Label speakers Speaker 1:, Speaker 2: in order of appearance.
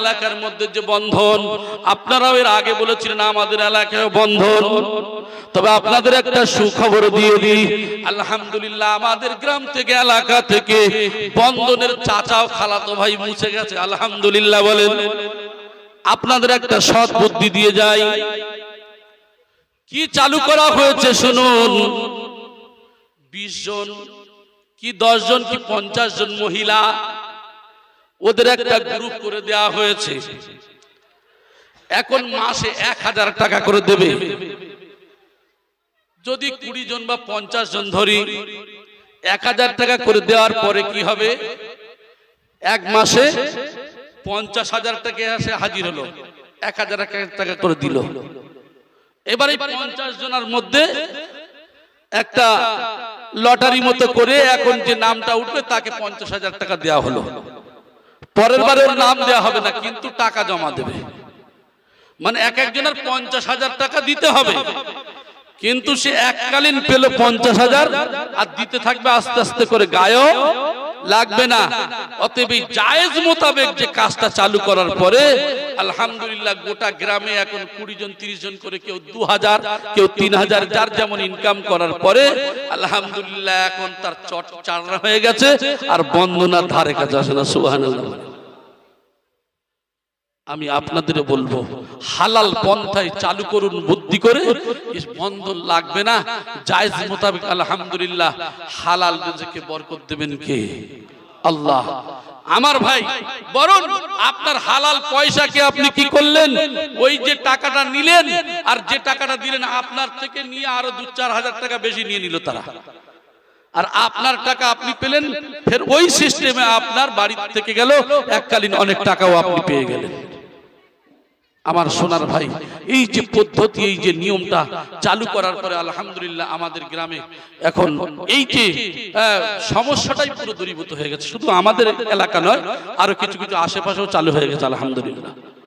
Speaker 1: এলাকার মধ্যে যে বন্ধন, আপনারাও এর আগে বলেছিলেন আমাদের এলাকায় বন্ধন। তবে আপনাদের একটা সুখবর দিয়ে দিই, আলহামদুলিল্লাহ আমাদের গ্রাম থেকে, এলাকা থেকে বন্ধনের চাচাও খালাতো ভাই মুছে গেছে, আলহামদুলিল্লাহ বলেন। আপনাদের একটা সৎ বুদ্ধি দিয়ে যাই। কি চালু করা হয়েছে শুনুন। বিশ জন কি দশ জন কি পঞ্চাশ জন মহিলা ওদের একটা গ্রুপ করে দেওয়া হয়েছে। এখন মাসে এক হাজার টাকা করে দেবে। যদি কুড়ি জন বা পঞ্চাশ জন ধরি, এক হাজার টাকা করে দেওয়ার পরে কি হবে? এক মাসে পঞ্চাশ হাজার টাকা এসে হাজির হলো। এক হাজার টাকা করে দিল। এবার এই পঞ্চাশ জনের মধ্যে একটা লটারি মতো করে এখন যে নামটা উঠবে, তাকে পঞ্চাশ হাজার টাকা দেওয়া হলো। পরের বারে ওর নাম দেওয়া হবে না। কিন্তু টাকা জমা দেবে। মানে এক একজনের পঞ্চাশ হাজার টাকা দিতে হবে। কিন্তু সে এককালীন পেল পঞ্চাশ হাজার, আর দিতে থাকবে আস্তে আস্তে করে গায়ও লাগবে না। অতএব এই জায়েজ মোতাবেক যে কাজটা চালু করার পরে, আলহামদুলিল্লাহ গোটা গ্রামে এখন কুড়ি জন, তিরিশ জন করে কেউ দু হাজার, কেউ তিন হাজার, যার যেমন ইনকাম করার পরে, আলহামদুলিল্লাহ এখন তার চট চারনা হয়ে গেছে, আর বন্দনার ধারে কাছে আসে না সুহান আমি আপনাদের বলব, হালাল পন্থায় চালু করুন বুদ্ধি করে বন্ধন লাগবে না। জায়েজ মোতাবেক আলহামদুলিল্লাহ, হালাল রিজিকে বরকত দেবেন কে? আল্লাহ। আমার ভাই বরং আপনার হালাল পয়সাকে আপনি কি করলেন? ওই যে টাকাটা নিলেন, আর যে টাকাটা দিলেন, আপনার থেকে নিয়ে আরও দু চার হাজার টাকা বেশি নিয়ে নিল তারা। আর আপনার টাকা আপনি পেলেন, ফের ওই সিস্টেমে আপনার বাড়ি থেকে গেল, এককালীন অনেক টাকাও আপনি পেয়ে গেলেন। আমার সোনার ভাই, এই যে পদ্ধতি, এই যে নিয়মটা চালু করার পরে আলহামদুলিল্লাহ আমাদের গ্রামে এখন এই যে সমস্যাটাই পুরো দূরীভূত হয়ে গেছে। শুধু আমাদের এলাকা নয়, আরও কিছু কিছু আশেপাশেও চালু হয়ে গেছে, আলহামদুলিল্লাহ।